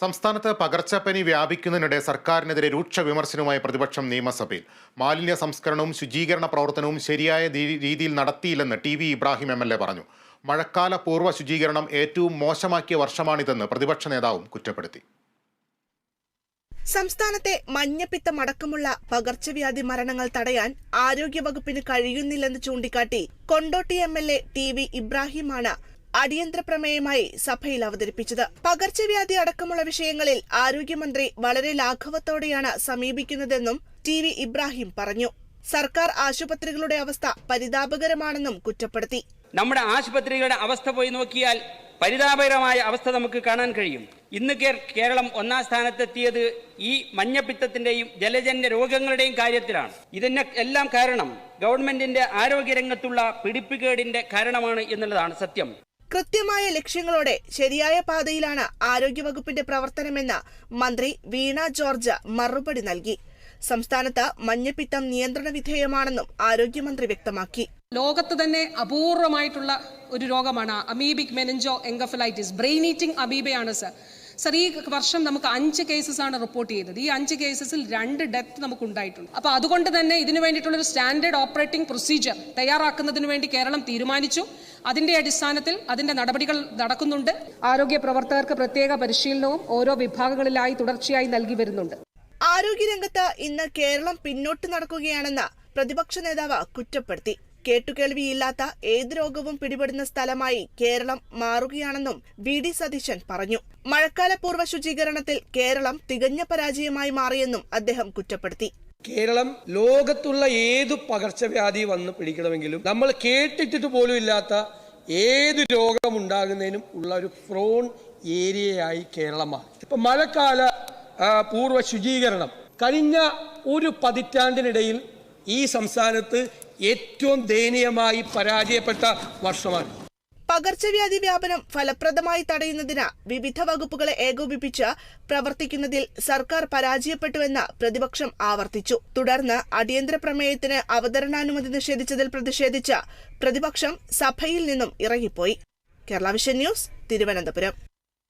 സംസ്ഥാനത്ത് പകർച്ചപ്പനി വ്യാപിക്കുന്നതിനിടെ സർക്കാരിനെതിരെ രൂക്ഷ വിമർശനവുമായി പ്രതിപക്ഷം നിയമസഭയിൽ. മാലിന്യ സംസ്കരണവും ശുചീകരണ പ്രവർത്തനവും ശരിയായ രീതിയിൽ നടത്തിയില്ലെന്ന് T V Ibrahim M L A പറഞ്ഞു. മഴക്കാല പൂർവ ശുചീകരണം ഏറ്റവും മോശമാക്കിയ വർഷമാണിതെന്ന് പ്രതിപക്ഷ നേതാവും കുറ്റപ്പെടുത്തി. സംസ്ഥാനത്തെ മഞ്ഞപ്പിത്തമടക്കമുള്ള പകർച്ചവ്യാധി മരണങ്ങൾ തടയാൻ ആരോഗ്യവകുപ്പിന് കഴിയുന്നില്ലെന്ന് ചൂണ്ടിക്കാട്ടി Kondotty M L A T V ഇബ്രാഹിമാണ് അടിയന്തര പ്രമേയമായി സഭയിൽ അവതരിപ്പിച്ചത്. പകർച്ചവ്യാധി അടക്കമുള്ള വിഷയങ്ങളിൽ ആരോഗ്യമന്ത്രി വളരെ ലാഘവത്തോടെയാണ് സമീപിക്കുന്നതെന്നും ടി വി ഇബ്രാഹിം പറഞ്ഞു. സർക്കാർ ആശുപത്രികളുടെ അവസ്ഥ പരിതാപകരമാണെന്നും കുറ്റപ്പെടുത്തി. നമ്മുടെ ആശുപത്രികളുടെ അവസ്ഥ പോയി നോക്കിയാൽ പരിതാപകരമായ അവസ്ഥ നമുക്ക് കാണാൻ കഴിയും. ഇന്ന് കേരളം ഒന്നാം സ്ഥാനത്തെത്തിയത് ഈ മഞ്ഞപ്പിത്തത്തിന്റെയും ജലജന്യ രോഗങ്ങളുടെയും കാര്യത്തിലാണ്. ഇതിന് എല്ലാം കാരണം ഗവൺമെന്റിന്റെ ആരോഗ്യരംഗത്തുള്ള പിടിപ്പുകേടിന്റെ കാരണമാണ് എന്നുള്ളതാണ് സത്യം. കൃത്യമായ ലക്ഷ്യങ്ങളോടെ ശരിയായ പാതയിലാണ് ആരോഗ്യവകുപ്പിന്റെ പ്രവർത്തനമെന്ന് മന്ത്രി വീണ ജോർജ് മറുപടി നൽകി. സംസ്ഥാനത്ത് മഞ്ഞപ്പിത്തം നിയന്ത്രണ വിധേയമാണെന്നും ആരോഗ്യമന്ത്രി വ്യക്തമാക്കി. ലോകത്ത് തന്നെ അപൂർവമായിട്ടുള്ള ഒരു രോഗമാണ് amoebic meningoencephalitis brain eating അമീബയാണ് സർ. സർ ഈ വർഷം നമുക്ക് അഞ്ച് കേസസ് ആണ് റിപ്പോർട്ട് ചെയ്തത്. ഈ അഞ്ച് കേസസിൽ രണ്ട് ഡെത്ത് നമുക്ക് ഉണ്ടായിട്ടുണ്ട് അപ്പോൾ അതുകൊണ്ട് തന്നെ ഇതിനു വേണ്ടിയിട്ടുള്ള ഒരു സ്റ്റാൻഡേർഡ് ഓപ്പറേറ്റിംഗ് പ്രൊസീജിയർ തയ്യാറാക്കുന്നതിന് വേണ്ടി കേരളം തീരുമാനിച്ചു. അതിന്റെ അടിസ്ഥാനത്തിൽ അതിന്റെ നടപടികൾ നടക്കുന്നുണ്ട്. ആരോഗ്യ പ്രവർത്തകർക്ക് പ്രത്യേക പരിശീലനവും ഓരോ വിഭാഗങ്ങളിലായി തുടർച്ചയായി നൽകി വരുന്നുണ്ട്. ആരോഗ്യരംഗത്ത് ഇന്ന് കേരളം പിന്നോട്ട് നടക്കുകയാണെന്ന് പ്രതിപക്ഷ നേതാവ് കുറ്റപ്പെടുത്തി. കേട്ടുകേൾവിയില്ലാത്ത ഏത് രോഗവും പിടിപെടുന്ന സ്ഥലമായി കേരളം മാറുകയാണെന്നും വി ഡി സതീശൻ പറഞ്ഞു. മഴക്കാല പൂർവ ശുചീകരണത്തിൽ കേരളം തികഞ്ഞ പരാജയമായി മാറിയെന്നും അദ്ദേഹം കുറ്റപ്പെടുത്തി. കേരളം ലോകത്തുള്ള ഏത് പകർച്ചവ്യാധി വന്ന് പിടിക്കണമെങ്കിലും നമ്മൾ കേട്ടിട്ടിട്ട് പോലും ഇല്ലാത്ത ഏത് രോഗമുണ്ടാകുന്നതിനും ഉള്ള ഒരു ഫ്രോൺ ഏരിയയായി കേരളമാണ്. ഇപ്പൊ മഴക്കാല പൂർവ ശുചീകരണം കഴിഞ്ഞ ഒരു പതിറ്റാണ്ടിനിടയിൽ ഈ സംസ്ഥാനത്ത് ഏറ്റവും ദയനീയമായി പരാജയപ്പെട്ട വർഷമാണ്. പകർച്ചവ്യാധി വ്യാപനം ഫലപ്രദമായി തടയുന്നതിന് വിവിധ വകുപ്പുകളെ ഏകോപിപ്പിച്ച് പ്രവർത്തിക്കുന്നതിൽ സർക്കാർ പരാജയപ്പെട്ടുവെന്ന് പ്രതിപക്ഷം ആവർത്തിച്ചു. തുടർന്ന് അടിയന്തര പ്രമേയത്തിന് അവതരണാനുമതി നിഷേധിച്ചതിൽ പ്രതിഷേധിച്ച് പ്രതിപക്ഷം സഭയിൽ നിന്നും ഇറങ്ങിപ്പോയി. Kerala vision news Thiruvananthapuram.